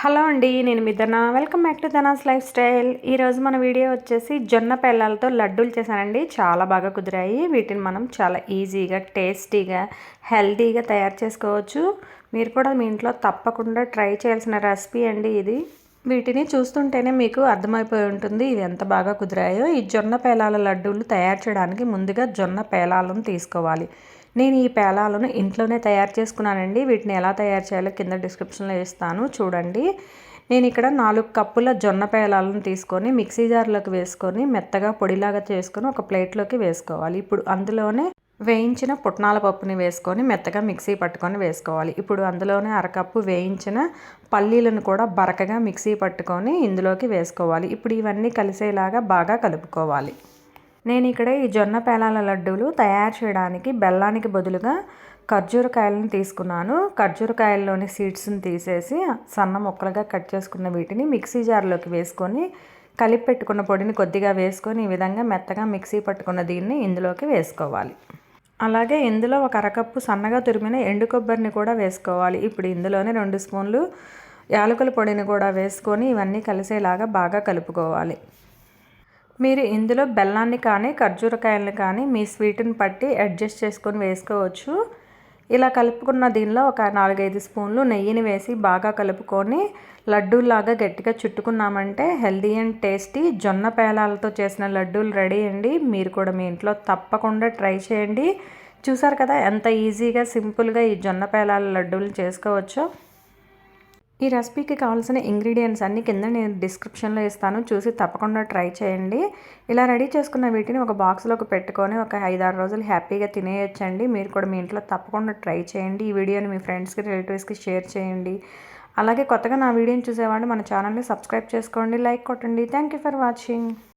Hello అండి నేను మీ welcome back to Dhanas life style. ఈరోజు మన వీడియో వచ్చేసి జొన్న పెళ్ళాలతో లడ్డూలు చేశానండి. చాలా బాగా కుదిరాయి. వీటిని మనం చాలా ఈజీగా టేస్టీగా హెల్తీగా తయారు చేసుకోవచ్చు. మీరు కూడా మీ ఇంట్లో తప్పకుండా ట్రై చేయాల్సిన రెసిపీ అండి ఇది. వీటిని చూస్తుంటేనే మీకు అర్థమైపోయి ఉంటుంది ఇవి ఎంత బాగా కుదిరాయో. ఈ జొన్న పేలాల లడ్డూలు తయారు చేయడానికి ముందుగా జొన్న పేలాలను తీసుకోవాలి. నేను ఈ పేలాలను ఇంట్లోనే తయారు చేసుకున్నానండి. వీటిని ఎలా తయారు చేయాలో కింద డిస్క్రిప్షన్లో ఇస్తాను. చూడండి. నేను ఇక్కడ నాలుగు కప్పుల జొన్న పేలాలను తీసుకొని మిక్సీ జార్లోకి వేసుకొని మెత్తగా పొడిలాగా చేసుకొని ఒక ప్లేట్లోకి వేసుకోవాలి. ఇప్పుడు అందులోనే వేయించిన పుట్నాల పప్పుని వేసుకొని మెత్తగా మిక్సీ పట్టుకొని వేసుకోవాలి. ఇప్పుడు అందులోనే అరకప్పు వేయించిన పల్లీలను కూడా బరకగా మిక్సీ పట్టుకొని ఇందులోకి వేసుకోవాలి. ఇప్పుడు ఇవన్నీ కలిసేలాగా బాగా కలుపుకోవాలి. నేను ఇక్కడ ఈ జొన్న పేలాల లడ్డూలు తయారు చేయడానికి బెల్లానికి బదులుగా ఖర్జూరకాయలను తీసుకున్నాను. ఖర్జూరకాయల్లోని సీడ్స్ని తీసేసి సన్న ముక్కలుగా కట్ చేసుకున్న వీటిని మిక్సీ జార్లోకి వేసుకొని కలిపి పెట్టుకున్న పొడిని కొద్దిగా వేసుకొని ఈ విధంగా మెత్తగా మిక్సీ పట్టుకున్న దీన్ని ఇందులోకి వేసుకోవాలి. అలాగే ఇందులో ఒక అరకప్పు సన్నగా తురిమిన ఎండు కొబ్బరిని కూడా వేసుకోవాలి. ఇప్పుడు ఇందులోనే రెండు స్పూన్లు యాలకుల పొడిని కూడా వేసుకొని ఇవన్నీ కలిసేలాగా బాగా కలుపుకోవాలి. మీరు ఇందులో బెల్లాన్ని కానీ ఖర్జూరకాయలను కానీ మీ స్వీట్ని పట్టి అడ్జస్ట్ చేసుకొని వేసుకోవచ్చు. ఇలా కలుపుకున్న దీనిలో ఒక నాలుగైదు స్పూన్లు నెయ్యిని వేసి బాగా కలుపుకొని లడ్డూలాగా గట్టిగా చుట్టుకున్నామంటే హెల్దీ అండ్ టేస్టీ. జొన్న పేలాలతో చేసిన లడ్డూలు రెడీ అండి. మీరు కూడా మీ ఇంట్లో తప్పకుండా ట్రై చేయండి. చూసారు కదా ఎంత ఈజీగా సింపుల్గా ఈ జొన్న పేలాల లడ్డూలు చేసుకోవచ్చో. ఈ రెసిపీకి కావాల్సిన ఇంగ్రీడియంట్స్ అన్నీ కింద నేను డిస్క్రిప్షన్లో ఇస్తాను. చూసి తప్పకుండా ట్రై చేయండి. ఇలా రెడీ చేసుకున్న వీటిని ఒక బాక్స్లోకి పెట్టుకొని ఒక ఐదారు రోజులు హ్యాపీగా తినేయొచ్చండి. మీరు కూడా మీ ఇంట్లో తప్పకుండా ట్రై చేయండి. ఈ వీడియోని మీ ఫ్రెండ్స్కి రిలేటివ్స్కి షేర్ చేయండి. అలాగే కొత్తగా నా వీడియోని చూసేవాళ్ళు మన ఛానల్ని సబ్స్క్రైబ్ చేసుకోండి. లైక్ కొట్టండి. Thank you for watching.